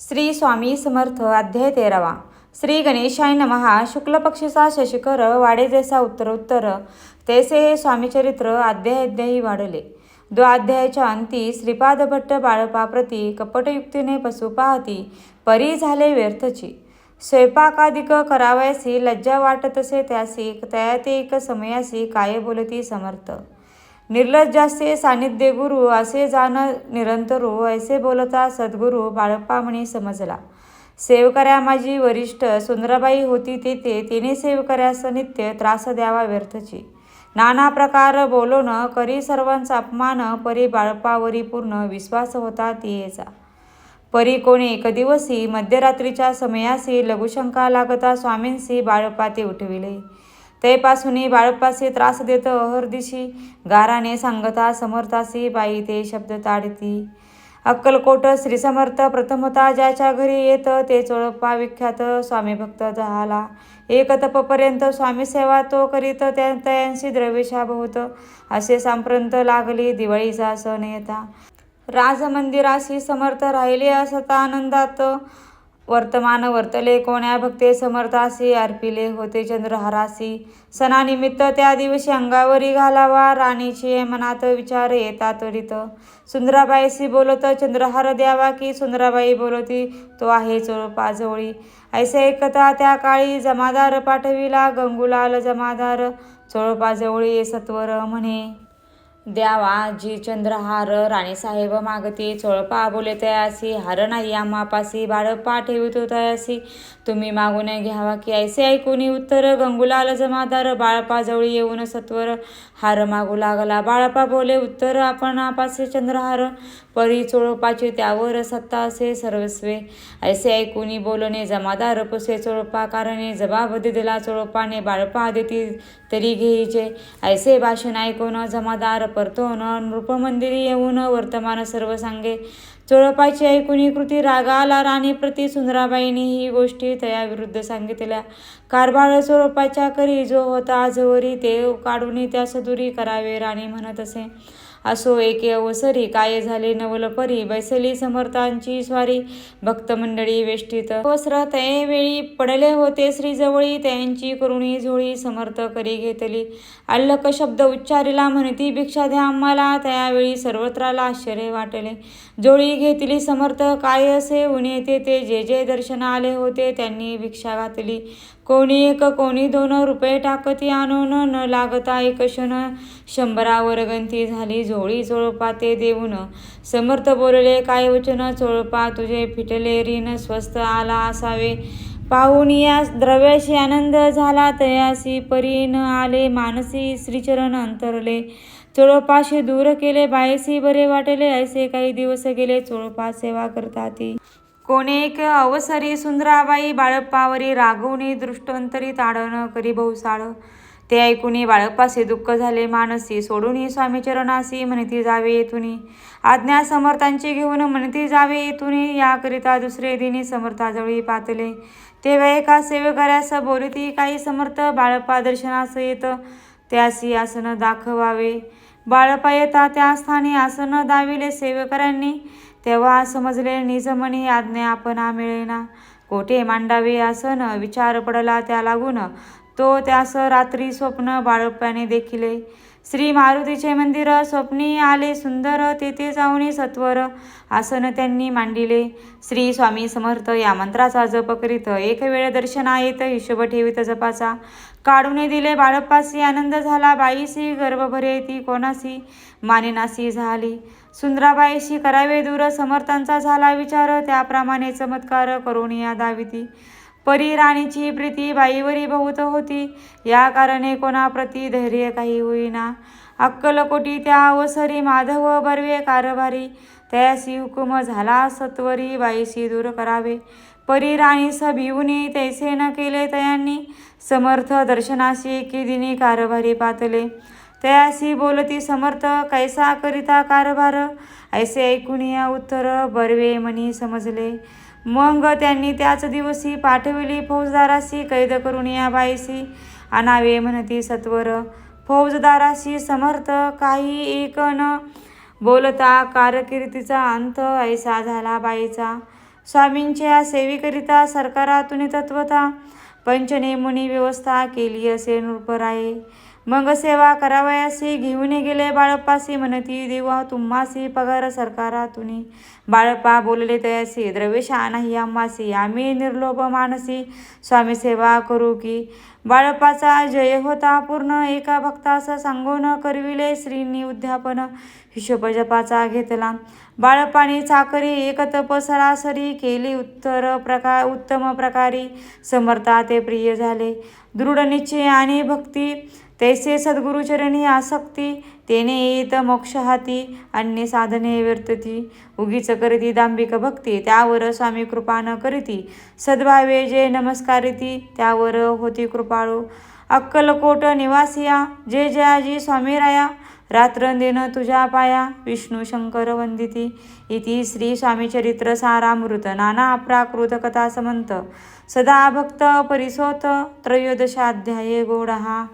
श्री स्वामी समर्थ अध्याय तेरावा. श्री गणेशाय नमहा शुक्ल पक्षीचा शशिकर वाडे जैसा उत्तर उत्तर. तैसे हे स्वामीचरित्र अध्याय अध्यायी वाढले. द्वाध्यायाच्या अंती श्रीपाद भट्ट बाळपाप्रती कपटयुक्तीने पशु पाहती परी झाले व्यर्थची. स्वयंपाकाधिक करावयासी लज्जा वाटतसे त्यासी तयाते एक समयासी काय बोलती समर्थ. निर्लज्जासे सानिध्य गुरु असे जाण निरंतरू हो, ऐसे बोलता सद्गुरू बाळप्पा म्हणे समजला. सेवकऱ्या माझी वरिष्ठ सुंदराबाई होती तेथे तिने सेवकऱ्यास नित्य त्रास द्यावा व्यर्थची. नाना प्रकार बोलून करी सर्वांचा अपमान परी बाळपावरी पूर्ण विश्वास होता तियेचा. परी कोणी एक मध्यरात्रीच्या समयासी लघुशंका लागता स्वामींसी बाळपाते उठविले. तेपासूनही बाळपासी त्रास देत अहर्दिशी गाराने सांगता समर्थासी बाई ते शब्द ताडती. अक्कलकोट श्रीसमर्थ प्रथमता ज्याच्या घरी येत ते चोळप्पा विख्यात स्वामी भक्त झाला. एक तपपर्यंत स्वामी सेवा तो करीत त्या तयांशी द्रवेशा होत असे सांप्रंत लागली दिवाळीचा सण येता. राजमंदिराशी समर्थ राहिले असता आनंदात. वर्तमान वर्तले कोण्या भक्ते समर्थासी अर्पिले होते चंद्रहारासी सणानिमित्त त्या दिवशी अंगावरी घालावा राणीची मनात विचार येतात त्वरित. सुंदराबाईशी बोलत चंद्रहार द्यावा की सुंदराबाई बोलती तो आहे चोळपाजवळी ऐसे एकता त्या काळी जमादार पाठविला गंगुलाल जमादार चोळपाजवळी सत्वर म्हणे. द्यावा. जी चंद्रहार राणीसाहेब मागती चोळपा बोले तयासी. हार नाही आम्हापासी बाळप्पा ठेवितो तयासी. तुम्ही मागून घ्यावा की ऐसे ऐकून उत्तर. गंगुलाल जमादार बाळपा जवळ येऊन सत्वर. हार मागू लागला बाळप्पा बोले उत्तर. आपण आपासे चंद्रहार परी चोळपाचे त्यावर सत्ता असे सर्वस्वे. ऐसे ऐकून बोलणे जमादार पुसे चोळपा कारणे जबाब दिला चोळपाने बाळपा देती. तरी घेईचे ऐसे भाषण ऐकून जमादार परतोन नृपमंदिरी येऊन वर्तमान सर्व सांगे. चोळपाची ऐकून कृती रागाला राणीप्रती राणी प्रती सुंदराबाईंनी ही गोष्टी तयाविरुद्ध सांगितल्या. कारभार स्वरूपाच्या करी जो होता आजवरी ते काढून त्या सदुरी करावे राणी म्हणत असे. असो एके अवसरी काय झाले नवल परी बैसली समर्थांची स्वारी. भक्त मंडळी वेष्टीत वस्त्र ते वेळी पडले होते श्रीजवळी त्यांची करुणी झोळी समर्थ करी घेतली. अल्लक शब्द उच्चारिला म्हणती भिक्षा द्या आम्हाला. त्यावेळी सर्वत्राला आश्चर्य वाटले. जोळी घेतली समर्थ काय असे उन्हे ते जे जे दर्शन आले होते त्यांनी भिक्षा घातली. कोणी एक कोणी दोन रुपये टाकती आणून न लागता एक क्षण. शंभरावर गंती झाली झोळी चोळपा ते देऊन. समर्थ बोलले काय वचन? चोळपा तुझे फिटले रीन स्वस्त आला असावे. पाहून या द्रव्याशी आनंद झाला तयासी परी न आले मानसी श्रीचरण अंतरले. चोळपाशी दूर केले बायसी बरे वाटले ऐसे काही दिवस गेले चोळपा सेवा करता ती. एक अवसरी सुंदराबाई बाळप्पावरी रागवणे दृष्टंतरी ताडण करी बहुसाळ ते ऐकून बाळप्पासे दुःख झाले मानसी. सोडून स्वामी चरणासी म्हणती जावे येथून. आज्ञा समर्थांची घेऊन म्हणती जावे येथून. याकरिता दुसरे दिनी समर्थाजवळी पातले. तेव्हा एका सेवकऱ्यास बोलती काही समर्थ बाळप्पा दर्शनास येत. त्यासी आसन दाखवावे. बाळप्पा येता त्या स्थानी आसन दाविले सेवकऱ्यांनी. तेव्हा समजले निजमनी आज्ञा आपण मिळेना. कोठे मांडावे आसन? विचार पडला त्या लागून तो त्यास रात्री स्वप्न बाळप्याने देखिले. श्री मारुतीचे मंदिर स्वप्नी आले सुंदर तेथे जाऊन सत्वर आसन त्यांनी मांडिले. श्री स्वामी समर्थ या मंत्राचा जप करीत एक वेळ दर्शना येत हिशोब ठेवीत जपाचा. काढून दिले बाळप्पासी आनंद झाला. बाईसी गर्भ भरे ती कोणासी? मानिनासी झाली. सुंदराबाईशी करावे दूर समर्थांचा झाला विचार त्याप्रमाणे चमत्कार करून या दाविती. परी राणीची प्रीती बाईवरी बहुत होती. या कारणे कोणाप्रती धैर्य काही होईना. अक्कलकोटी त्या अवसरी माधव बर्वे कारभारी. त्यासी हुकुम झाला सत्वरी बाईशी दूर करावे. परी राणीस भिवनी तैसे न केले तयांनी. समर्थ दर्शनाशी की दिनी कारभारी पातले. तयासी बोलती समर्थ कैसा करिता कारभार? ऐसे ऐकून या उत्तर बर्वे म्हणी समजले. मग त्यांनी त्याच दिवशी पाठविली फौजदाराशी कैद करून या बाईशी. आणावे म्हणती सत्वर. फौजदाराशी समर्थ काही एक न बोलता कारकिर्दीचा अंत ऐसा झाला बाईचा. स्वामींच्या सेवेकरिता सरकारातून तत्वता. पंचनेमुनी व्यवस्था केली असे नृपराये मग सेवा करावयासी घेऊन गेले बाळप्पासी म्हणती देवा तुम्हासी पगार सरकारातुनी. बाळप्पा बोलले तयासी द्रव्यशा नाही आम्हासी आम्ही निर्लोभ मानसी स्वामी सेवा करू की. बाळप्पाचा जय होता पूर्ण एका भक्तास सांगून करविले श्रीनी उद्यापन हिशोब जपाचा घेतला. बाळप्पाने चाकरी एक तप सरासरी केली उत्तर प्रकार उत्तम प्रकारे समर्था ते प्रिय झाले. दृढ निश्चय आणि भक्ती तैसे सद्गुरुचरणी आसक्ती तेने येत मोक्ष हाती अन्य साधने व्यर्थती उगीच करीती दांबिक भक्ती त्यावर स्वामी कृपा न करीती. सद्भावे जे नमस्कारिती त्यावर होती कृपाळू. अक्कलकोट निवासिया जे जयाजी स्वामी राया रात्रंदिन तुझ्या पाया विष्णू शंकर वंदिती. इति श्री स्वामीचरित्र सारामृत नाना प्राकृत कथा समंत. सदा भक्त परिसोत त्रयोदशाध्याये गोडहा.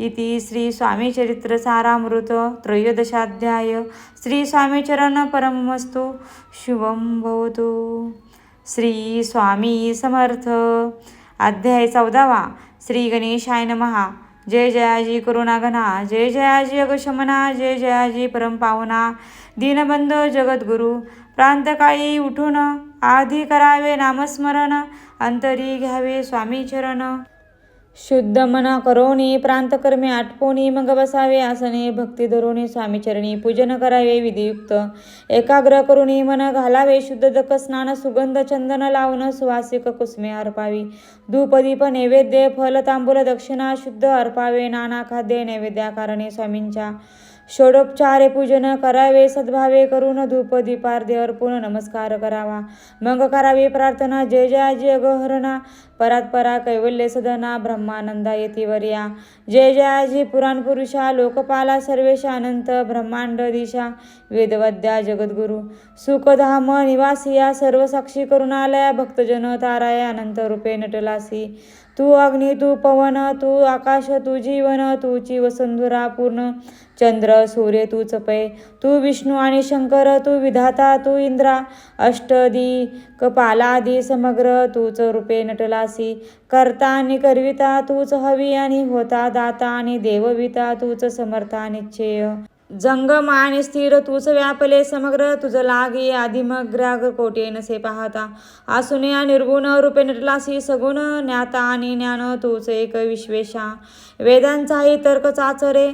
इति श्री सारामृत त्रयोदशाध्याय. श्री परमस्तु. शुभं भवतु. श्री स्वामी समर्थ. अध्याय चौदावा. श्री गणेशाय नमहा जय जयाजी करुणाघना जय जयाजी अगशमना. जय जयाजी परमपावना. दीनबंध जगद्गुरु. प्रांतकाळी उठून आधी करावे नामस्मरण. अंतरी घ्यावे स्वामी चरण. शुद्ध मना करोनी प्रांतकर्मे आटपोनी मग बसावे आसने भक्ती धरोनी स्वामीचरणी पूजन करावे विधियुक्त एकाग्र करुणी मन घालावे शुद्ध दक स्नान सुगंध चंदन लावून सुवासिक कुसमे अर्पावी धूपदीप नैवेद्य फल तांबूल दक्षिणा शुद्ध अर्पावे नाना खाद्य नैवेद्याकारणे स्वामींच्या षोडोपचारे पूजन करावे सद्भावे करून धूप दीपार्दे अर्पून नमस्कार करावा. मग करावी प्रार्थना जय जयाजी अगहरणा परात परा कैवल्य सदना ब्रह्मानंदा येतीवर्या जय जयाजी पुराण पुरुषा लोकपाला सर्वेशा अनंत ब्रह्मांड दिशा. वेदवद्या जगद्गुरु. सुखधाम निवासिया सर्व साक्षी करुणालया भक्तजन ताराया अनंत रूपे नटलासी. तू अग्नि तू पवन तू आकाश तू जीवन तूची वसुंधरा पूर्ण. चंद्र सूर्य तू चपय तू विष्णू आणि शंकर तू विधाता तू इंद्रा. अष्टदी कपालादी समग्र तूच रूपे नटलासी. करता आणि करविता तूच हवी आणि होता दाता आणि देवविता तूच समर्था निश्चय. जंगम आणि स्थिर तूच व्यापले समग्र तुझ लागे आदिमग्राग कोटे नसे पाहता। आसुने निर्गुण रूपे नटलासी सगुण ज्ञाता आणि ज्ञान तूच एक विश्वेशा। वेदांचाही तर्क चाचरे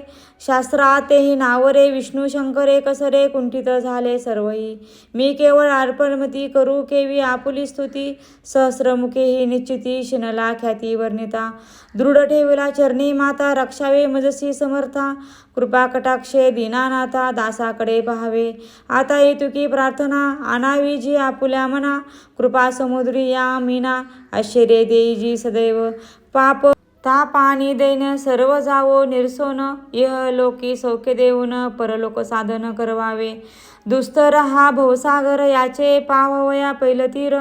शास्त्रातेही नावरे विष्णू शंकरे कसरे कुंठित झाले सर्वही। मी केवळ अर्पणमती करू केवी आपुली स्तुती। सहस्रमुखे ही निश्चिती शिनला ख्याती वर्णिता। दृढ ठेवला चरणी माता रक्षावे मजसी समर्था। कृपाकटाक्षे दीनानाथा दासाकडे पहावे. आता येतुकी प्रार्थना. आणावी जी आपुल्या मना. कृपा समुद्री या मीना. आश्चर्य देई जी सदैव. पाप ताप आणि दैन सर्व जावो निरसोन. इह लोकी सौख्य देऊन परलोक साधन करवावे. दुस्तर हा भवसागर याचे पावया पैलतीर.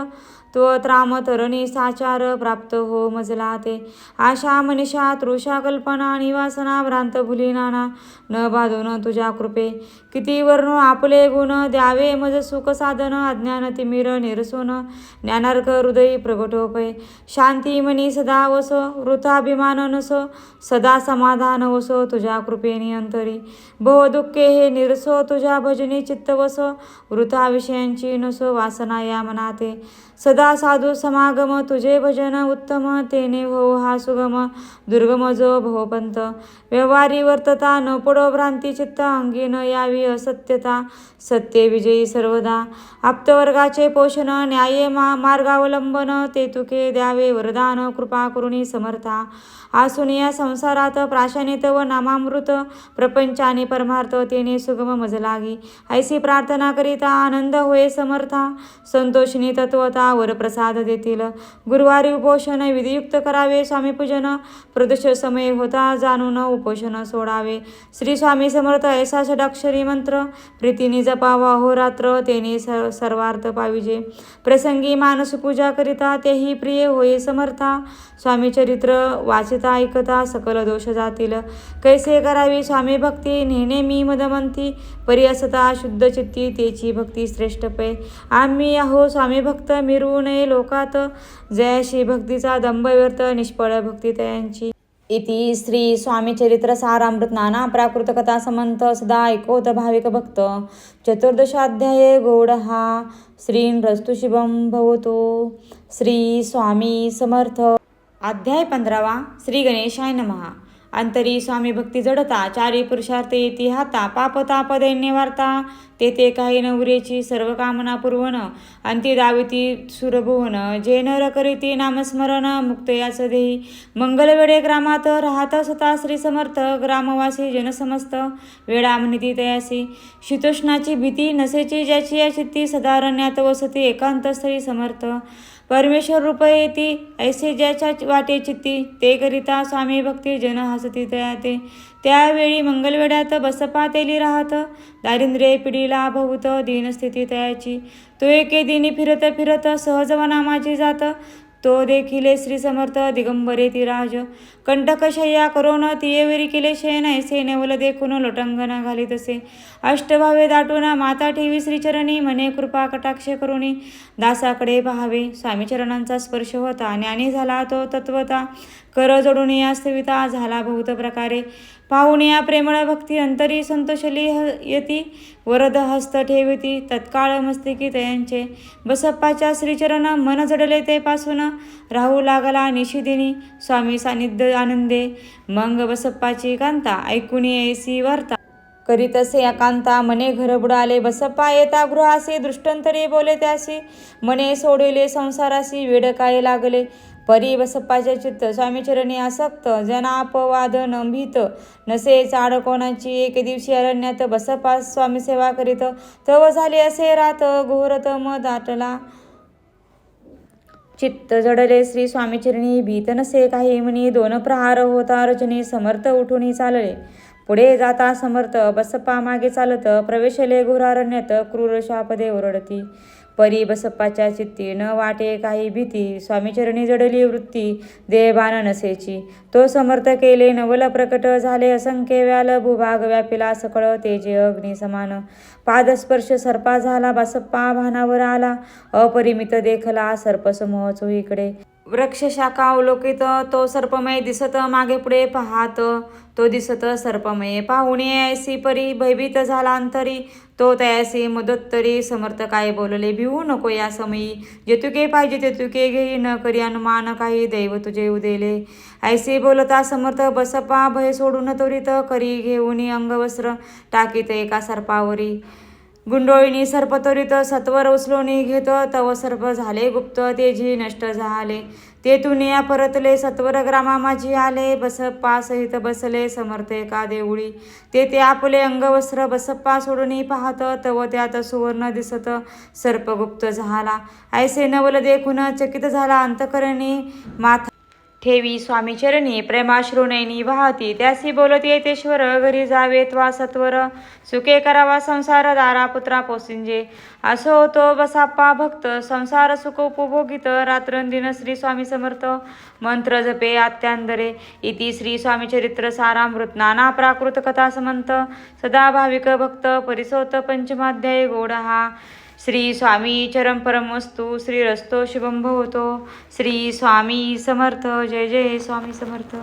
तो तरणी साचार प्राप्त हो मजला ते. आशा मनिषा तृषा कल्पना निवासना भ्रांत भुलिनाना न बाधून तुझ्या कृपे. किती वर्ण आपले गुण द्यावे मज सुख साधन अज्ञान तिमिर निरसोन ज्ञानार्क हृदयी प्रगटोपय शांती मनी सदा वस वृथाभिमान नस सदा समाधान वसो तुझ्या कृपेनी अंतरी. भव दुःखे हे निरसो तुझ्या भजनी चित्त वस वृथा विषयांची नसो वासना या मनाते. सदा साधू समागम तुझे भजन उत्तम तेने भो हा सुगम दुर्गम जो भवपंत व्यवहारी वर्तता न पडो भ्रांती चित्त अंगी न यावी असत्यता सत्य विजयी सर्वदा. आप्तवर्गाचे पोषण न्याय मा मार्गावलंबन ते तुके द्यावे वरदान कृपा करुणी समर्था. आसुनिया संसारात प्राशनित व नामामृत प्रपंचाने परमार्थ तेने सुगम मजलागी. ऐसी प्रार्थना करिता आनंद होय समर्था. संतोषिनी तत्वता वर प्रसाद देतील. गुरुवारी उपोषण विधियुक्त करावे स्वामी पूजन प्रदोष समय होता जाणून उपोषण सोडावे. श्री स्वामी समर्थ ऐसा षडाक्षरी मंत्र प्रीतीने जपावा अहोरात्र तेने सर्वार्थ पाविजे. प्रसंगी मानस पूजा करिता तेही प्रिय होय समर्था. स्वामी चरित्र वाचिता ऐकता सकल दोष जातील. कैसे करावी स्वामी भक्ती नेहमी मी मदमंती. परी शुद्ध चित्ती तेची भक्ती श्रेष्ठ पै. आम्ही आहो स्वामी भक्त मिरू नये लोकात. जयाशी भक्तीचा दंभ व्यर्थ निष्फळ भक्ती तयांची. इति श्री स्वामी चरित्र सारामृत नाना प्राकृत कथा समंत सदा ऐकोत भाविक भक्त. चतुर्दशाध्याये गौड हा. श्रीन रस्तु शिवम भवतो. श्री स्वामी समर्थ. अध्याय पंधरावा श्री गणेशाय नमः. अंतरी स्वामी भक्ती जडता चारी पुरुषार्थ येती हाता पाप ताप वार्ता. तेथे काही नवरेची सर्व कामना पुरवण अंती दाविती सुरभुवन. जे नर करीती नामस्मरण मुक्त याच देही मंगलवेडे ग्रामात राहत सता श्री समर्थ ग्रामवासी जनसमस्त वेळा म्हणती तयासी. शीतोष्णाची भीती नसेची ज्याची या चित्ती सदारण्यात वसती एकांत श्री समर्थ. परमेश्वर रूप येती ऐसे ज्याच्या वाटे चित्ती ते करिता स्वामी भक्ती जन हसती तयाते. त्यावेळी मंगलवेड्यात बसपा तेली राहत दारिद्र्य पिढीला भवत दीनस्थिती तयाची. तो एके दिनी फिरत फिरत सहजवना माझी जात तो देखिले श्री समर्थ दिगंबरे ती राज. कंटकशय्या करोन तियेवरी केले शयन ऐसे नेवल देखून लोटंगण घाली तसे अष्टभावे दाटून माता ठेवी श्रीचरणी मने कृपा कटाक्ष करुणी. दासाकडे पाहावे स्वामीचरणांचा स्पर्श होता. ज्ञानी झाला तो तत्वता. कर जोडून या स्थविता झाला बहुत प्रकारे. पाहुणे या प्रेमळ भक्ती अंतरी संतोषली ह यती. वरद हस्त ठेवती. तत्काळ मस्तिकी तयांचे. बसप्पाच्या श्रीचरण मन जडले ते पासून. राहू लागला निशिदिनी. स्वामी सानिध्य आनंदे. मग बसप्पाची कांता. ऐकून ऐसी वार्ता. करीत असे एकांता मने घर बुडाले. बसप्पा येता गृहासी. दृष्टंतरी बोले त्यासी. मने सोडिले संसारासी. वेड काय लागले. परी बसप्पाचे चित्त स्वामीचरणी आसक्त जनापवादन भीत. नसे चाड कोणाची एक दिवशी अरण्यात बसप्पा स्वामी सेवा करीत. तव झाले असे रात घोरत मत आटला. चित्त जडले श्री स्वामीचरणी भीत नसे काही म्हणी. दोन प्रहार होता रचनी समर्थ उठून चालले. पुढे जाता समर्थ बसप्पा मागे चालत प्रवेशले घोरारण्यात क्रूर शापदे ओरडती परी बसप्पाच्या चित्ती न वाटे काही भीती स्वामीचरणी जडली वृत्ती देहबान नसेची. तो समर्थ केले नवल प्रकट झाले असंख्य व्याल भूभाग व्यापिला सकळ तेजे अग्नी समान. पादस्पर्श सर्पा झाला बसप्पा भानावर आला अपरिमित देखला सर्पसमूह चोहीकडे. वृक्षशाखा अवलोकित तो सर्पमय दिसत मागे पुढे पाहात. तो दिसत सर्पमय पाहुणे ऐसी परी भयभीत झाला अंतरी. तो तयासी मदत तरी समर्थ काय बोलले भिवू नको या समयी जेतुके पाहिजे तेतुके घेई न करी अनुमान काही दैव तुझे उदेले. ऐसे बोलता समर्थ बसपा भय सोडून त्वरित करी घेऊन अंगवस्त्र टाकीत एका सर्पावरी. गुंडोळीनी सर्पतोरित सत्वर उचलोनी घेत तव सर्प झाले गुप्त तेजी नष्ट झाले. तेथून या परतले सत्वर ग्रामा माझी आले. बसप्पा सहित बसले समर्थ का देऊळी. ते ते आपले अंगवस्त्र बसप्पा सोडून पाहत तव त्यात सुवर्ण दिसत सर्प गुप्त झाला. ऐसे नवल देखून चकित झाला अंतकरणी. माथा ठेवी स्वामी चरणी प्रेमाश्रुनयनी वाहती त्यासी बोलत येतेश्वर घरी जावे त्वा सत्वर सुखे करावा संसार दारा पुत्रा पोसिंजे. असो होतो बसाप्पा भक्त संसार सुख उपभोगित रात्रंदिन श्री स्वामी समर्थ मंत्र जपे आत्यांदरे. इति श्री स्वामी चरित्र सारामृत नाना प्राकृत कथा समंत सदा भाविक भक्त परिसोत पंचमाध्याय गोड हा श्री स्वामी चरम परमस्तु श्री रस्तो शुभम भवतो श्री स्वामी समर्थ जय जय स्वामी समर्थ.